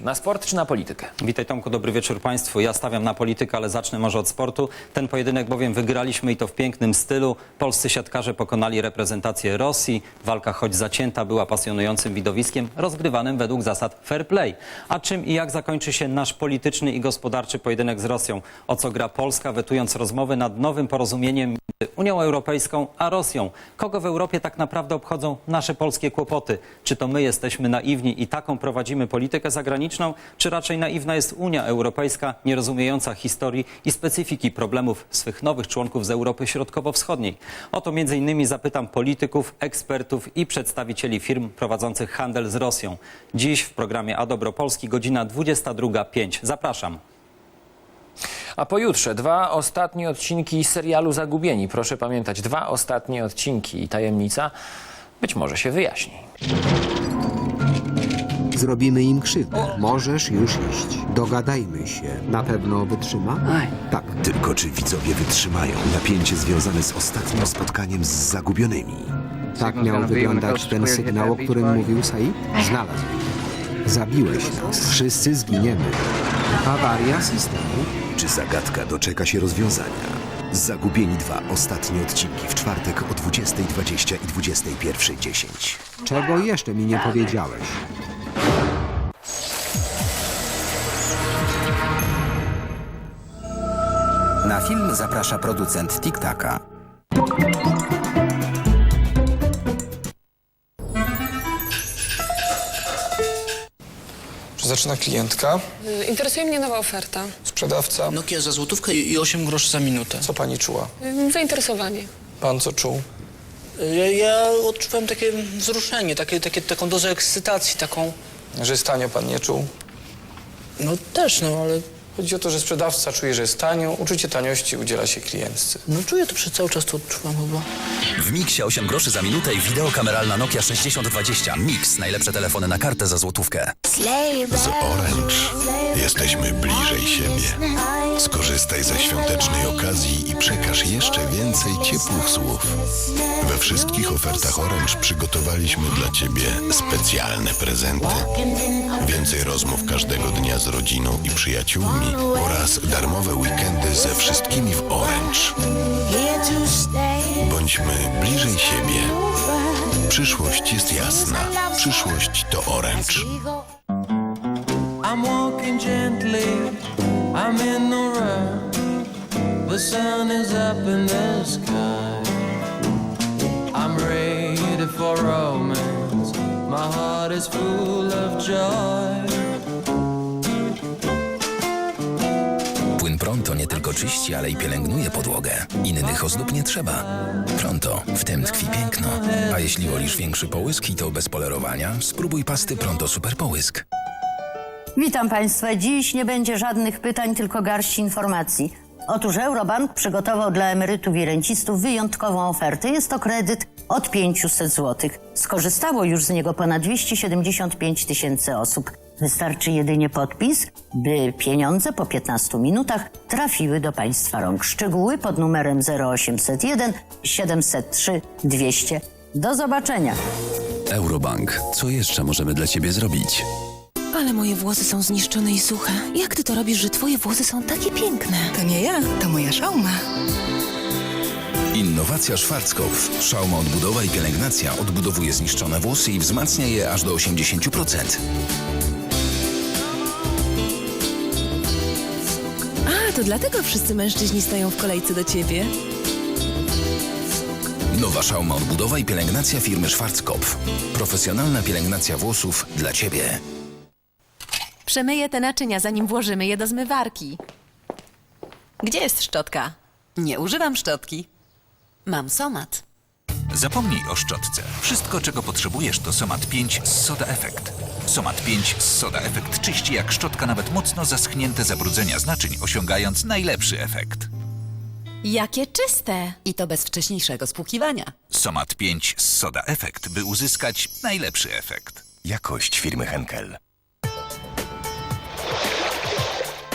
Na sport czy na politykę? Witaj Tomku, dobry wieczór Państwu. Ja stawiam na politykę, ale zacznę może od sportu. Ten pojedynek bowiem wygraliśmy i to w pięknym stylu. Polscy siatkarze pokonali reprezentację Rosji. Walka choć zacięta była pasjonującym widowiskiem, rozgrywanym według zasad fair play. A czym i jak zakończy się nasz polityczny i gospodarczy pojedynek z Rosją? O co gra Polska, wetując rozmowy nad nowym porozumieniem Unią Europejską a Rosją? Kogo w Europie tak naprawdę obchodzą nasze polskie kłopoty? Czy to my jesteśmy naiwni i taką prowadzimy politykę zagraniczną, czy raczej naiwna jest Unia Europejska, nie rozumiejąca historii i specyfiki problemów swych nowych członków z Europy Środkowo-Wschodniej? O to innymi zapytam polityków, ekspertów i przedstawicieli firm prowadzących handel z Rosją. Dziś w programie A Dobro Polski godzina 22.05. Zapraszam. A pojutrze dwa ostatnie odcinki serialu Zagubieni. Proszę pamiętać, dwa ostatnie odcinki i tajemnica być może się wyjaśni. Zrobimy im krzywdę. Możesz już iść. Dogadajmy się. Na pewno wytrzyma? Tak. Tylko czy widzowie wytrzymają napięcie związane z ostatnim spotkaniem z zagubionymi? Tak miał wyglądać ten sygnał, o którym mówił Said? Znalazł. Zabiłeś nas. Wszyscy zginiemy. Awaria systemu. Czy zagadka doczeka się rozwiązania? Zagubieni dwa ostatnie odcinki w czwartek o 20.20 i 21.10. Czego jeszcze mi nie powiedziałeś? Na film zaprasza producent TikTaka. Zaczyna klientka? Interesuje mnie nowa oferta. Sprzedawca? Nokia za złotówkę i i 8 groszy za minutę. Co pani czuła? Ym, Zainteresowanie. Pan co czuł? Ja, ja odczuwałem takie wzruszenie, takie, takie, taką dozę ekscytacji, taką... Że jest tanio pan nie czuł? No też, no ale... Chodzi o to, że sprzedawca czuje, że jest tanio, uczucie taniości udziela się klientce. No czuję to przez cały czas, to odczuwam chyba. W Mixie 8 groszy za minutę i wideo kameralna Nokia 6020. Mix. Najlepsze telefony na kartę za złotówkę. Z Orange jesteśmy bliżej siebie. Skorzystaj ze świątecznej okazji i przekaż jeszcze więcej ciepłych słów. We wszystkich ofertach Orange przygotowaliśmy dla Ciebie specjalne prezenty. Więcej rozmów każdego dnia z rodziną i przyjaciółmi oraz darmowe weekendy ze wszystkimi w Orange. Bądźmy bliżej siebie. Przyszłość jest jasna. Przyszłość to Orange. I'm walking gently, I'm in the run. The sun is up in the sky. I'm ready for romance. My heart is full of joy. Tylko czyści, ale i pielęgnuje podłogę. Innych ozdób nie trzeba. Pronto, w tym tkwi piękno. A jeśli wolisz większy połysk i to bez polerowania, spróbuj pasty Pronto Super Połysk. Witam Państwa. Dziś nie będzie żadnych pytań, tylko garść informacji. Otóż Eurobank przygotował dla emerytów i rencistów wyjątkową ofertę. Jest to kredyt od 500 zł. Skorzystało już z niego ponad 275 tysięcy osób. Wystarczy jedynie podpis, by pieniądze po 15 minutach trafiły do Państwa rąk. Szczegóły pod numerem 0801 703 200. Do zobaczenia. Eurobank. Co jeszcze możemy dla Ciebie zrobić? Ale moje włosy są zniszczone i suche. Jak ty to robisz, że twoje włosy są takie piękne? To nie ja, to moja szauma. Innowacja Schwarzkopf. Szauma odbudowa i pielęgnacja odbudowuje zniszczone włosy i wzmacnia je aż do 80%. To dlatego wszyscy mężczyźni stoją w kolejce do ciebie. Nowa szauma odbudowa i pielęgnacja firmy Schwarzkopf. Profesjonalna pielęgnacja włosów dla Ciebie. Przemyję te naczynia, zanim włożymy je do zmywarki. Gdzie jest szczotka? Nie używam szczotki. Mam somat. Zapomnij o szczotce. Wszystko, czego potrzebujesz, to Somat 5 z Soda Effect. Somat 5 z Soda Effect czyści jak szczotka nawet mocno zaschnięte zabrudzenia z naczyń, osiągając najlepszy efekt. Jakie czyste! I to bez wcześniejszego spłukiwania. Somat 5 z Soda Effect, by uzyskać najlepszy efekt. Jakość firmy Henkel.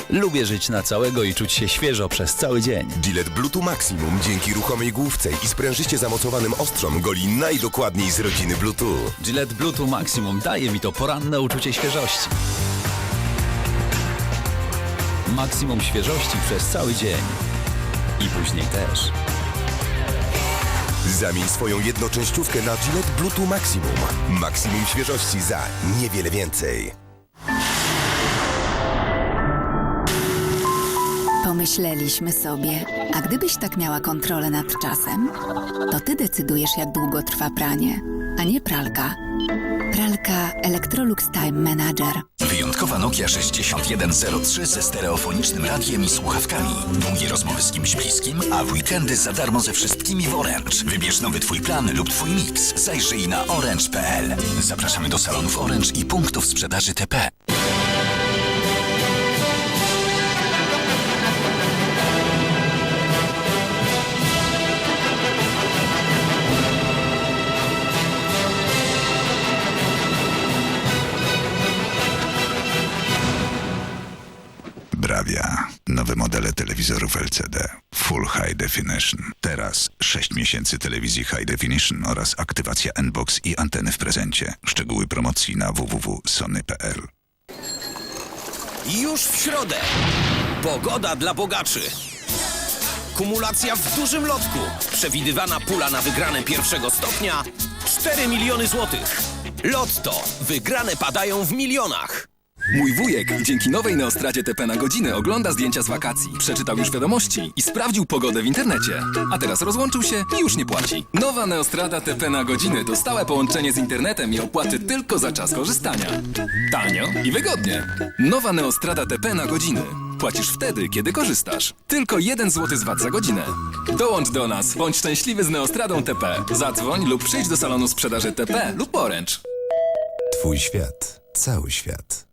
Lubię żyć na całego i czuć się świeżo przez cały dzień. Gillette Bluetooth Maximum dzięki ruchomej główce i sprężyście zamocowanym ostrom goli najdokładniej z rodziny Bluetooth. Gillette Bluetooth Maximum daje mi to poranne uczucie świeżości. Maksimum świeżości przez cały dzień. I później też. Zamień swoją jednoczęściówkę na Gillette Bluetooth Maximum. Maksimum świeżości za niewiele więcej. Pomyśleliśmy sobie, a gdybyś tak miała kontrolę nad czasem, to ty decydujesz, jak długo trwa pranie, a nie pralka. Pralka Electrolux Time Manager. Wyjątkowa Nokia 6103 ze stereofonicznym radiem i słuchawkami. Długie rozmowy z kimś bliskim, a w weekendy za darmo ze wszystkimi w Orange. Wybierz nowy twój plan lub twój mix. Zajrzyj na orange.pl. Zapraszamy do salonów Orange i punktów sprzedaży TP. Telewizorów LCD. Full High Definition. Teraz 6 miesięcy telewizji High Definition oraz aktywacja N-Box i anteny w prezencie. Szczegóły promocji na www.sony.pl. Już w środę. Pogoda dla bogaczy. Kumulacja w dużym lotku. Przewidywana pula na wygrane pierwszego stopnia 4 miliony złotych. Lotto. Wygrane padają w milionach. Mój wujek dzięki nowej Neostradzie TP na godzinę ogląda zdjęcia z wakacji. Przeczytał już wiadomości i sprawdził pogodę w internecie. A teraz rozłączył się i już nie płaci. Nowa Neostrada TP na godzinę to stałe połączenie z internetem i opłaty tylko za czas korzystania. Tanio i wygodnie. Nowa Neostrada TP na godziny. Płacisz wtedy, kiedy korzystasz. Tylko 1 zł z VAT za godzinę. Dołącz do nas, bądź szczęśliwy z Neostradą TP. Zadzwoń lub przyjdź do salonu sprzedaży TP lub Orange. Twój świat. Cały świat.